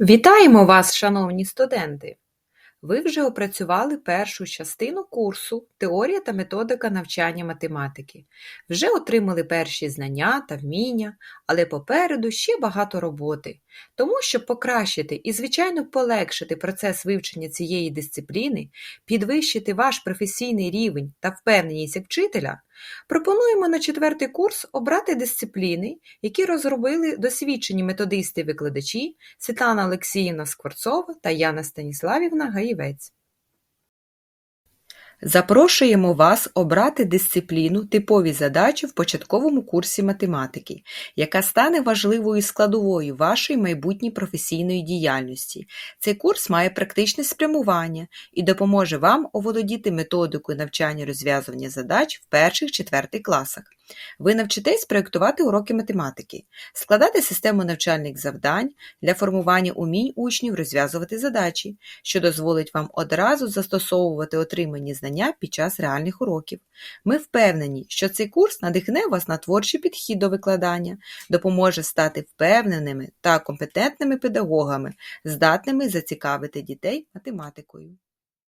Вітаємо вас, шановні студенти! Ви вже опрацювали першу частину курсу Теорія та методика навчання математики. Вже отримали перші знання та вміння, але попереду ще багато роботи. Тому, щоб покращити і, звичайно, полегшити процес вивчення цієї дисципліни, підвищити ваш професійний рівень та впевненість як вчителя, пропонуємо на четвертий курс обрати дисципліни, які розробили досвідчені методисти-викладачі Світлана Олексіївна Скворцова та Яна Станіславівна Гаєвець. Запрошуємо вас обрати дисципліну типові задачі в початковому курсі математики, яка стане важливою складовою вашої майбутньої професійної діяльності. Цей курс має практичне спрямування і допоможе вам оволодіти методикою навчання розв'язування задач в перших-четвертих класах. Ви навчитесь проєктувати уроки математики, складати систему навчальних завдань для формування умінь учнів розв'язувати задачі, що дозволить вам одразу застосовувати отримані знання під час реальних уроків. Ми впевнені, що цей курс надихне вас на творчий підхід до викладання, допоможе стати впевненими та компетентними педагогами, здатними зацікавити дітей математикою.